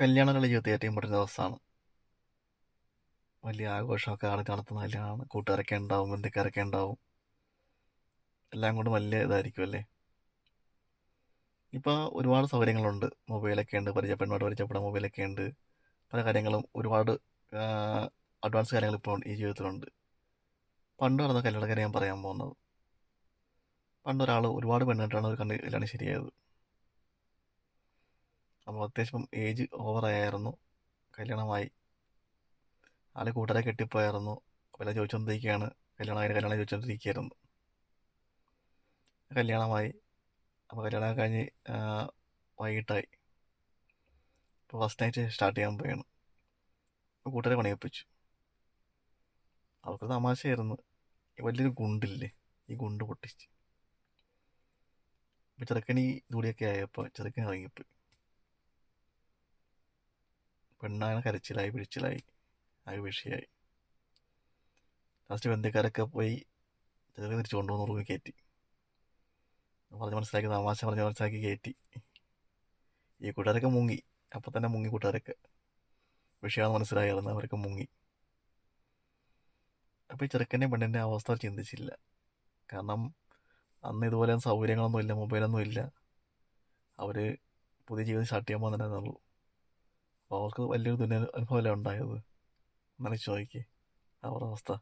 കല്യാണങ്ങളുടെ ജീവിതത്തിൽ ഏറ്റവും ഇമ്പോർട്ടന്റ് ദിവസമാണ്. വലിയ ആഘോഷമൊക്കെ ആൾ നടത്തുന്ന കല്യാണമാണ്. കൂട്ടുകാരൊക്കെ ഉണ്ടാവും ബന്ധുക്കാരൊക്കെ ഉണ്ടാവും. എല്ലാം കൊണ്ടും വലിയ ഇതായിരിക്കും അല്ലേ? ഇപ്പോൾ ഒരുപാട് സൗകര്യങ്ങളുണ്ട്. മൊബൈലൊക്കെ ഉണ്ട് പരിചയപ്പെടുന്നവരോട് പരിചയപ്പെടാൻ മൊബൈലൊക്കെ ഉണ്ട്. പല കാര്യങ്ങളും ഒരുപാട് അഡ്വാൻസ് കാര്യങ്ങൾ ഇപ്പോൾ ഈ ജീവിതത്തിലുണ്ട്. പണ്ട് നടന്ന കല്യാണ കാര്യം ഞാൻ പറയാൻ പോകുന്നത്. പണ്ട് ഒരാൾ ഒരുപാട് പെണ്ണിട്ടാണ് ഒരു കണ്ട് കല്യാണം ശരിയായത്. അപ്പോൾ അത്യാവശ്യം ഏജ് ഓവറായിരുന്നു കല്യാണമായി. ആളെ കൂട്ടരെ കെട്ടിപ്പോയായിരുന്നു. അപ്പോൾ എല്ലാം ചോദിച്ചുകൊണ്ടിരിക്കുകയാണ് കല്യാണം അതിന് കല്യാണം ചോദിച്ചുകൊണ്ടിരിക്കുകയായിരുന്നു കല്യാണമായി. അപ്പോൾ കല്യാണം കഴിഞ്ഞ് വൈകിട്ടായി. അപ്പോൾ ഫസ്റ്റ് നൈറ്റ് സ്റ്റാർട്ട് ചെയ്യാൻ പോയാണ്. കൂട്ടരെ പണിയൊപ്പിച്ചു. അവർക്ക് തമാശയായിരുന്നു. വലിയൊരു ഗുണ്ടില്ലേ? ഈ ഗുണ്ട് പൊട്ടിച്ച്. അപ്പോൾ ചെറുക്കനി ദൂടിയൊക്കെ ആയപ്പോൾ ചെറുക്കൻ ഇറങ്ങിപ്പോയി. പെണ്ണാണ് കരച്ചിലായി പിടിച്ചിലായി ആകെ വിഷയമായി ലാസ്റ്റ് ബന്ധുക്കാരൊക്കെ പോയി ചെറിയ തിരിച്ചു കൊണ്ടുവന്ന് റൂമിൽ കയറ്റി. പറഞ്ഞ് മനസ്സിലാക്കി തമാശ പറഞ്ഞ് മനസ്സിലാക്കി കയറ്റി. ഈ കൂട്ടുകാരൊക്കെ മുങ്ങി. അപ്പം തന്നെ മുങ്ങി കൂട്ടുകാരൊക്കെ. വിഷയമാണെന്ന് മനസ്സിലായിരുന്നു അവരൊക്കെ മുങ്ങി. അപ്പോൾ ഈ ചെറുക്കന്റെ പെണ്ണിന്റെ അവസ്ഥ ചിന്തിച്ചില്ല. കാരണം അന്ന് ഇതുപോലെ സൗകര്യങ്ങളൊന്നും ഇല്ല മൊബൈലൊന്നും ഇല്ല. അവർ പുതിയ ജീവിതം സ്റ്റാർട്ട് ചെയ്യാൻ പോകുന്നുണ്ടായിരുന്നുള്ളൂ അപ്പോൾ അവർക്ക് വലിയൊരു ദുരനുഭവമല്ലേ ഉണ്ടായത്? എന്നാലും ചോദിക്കേ. അവരുടെ അവസ്ഥ.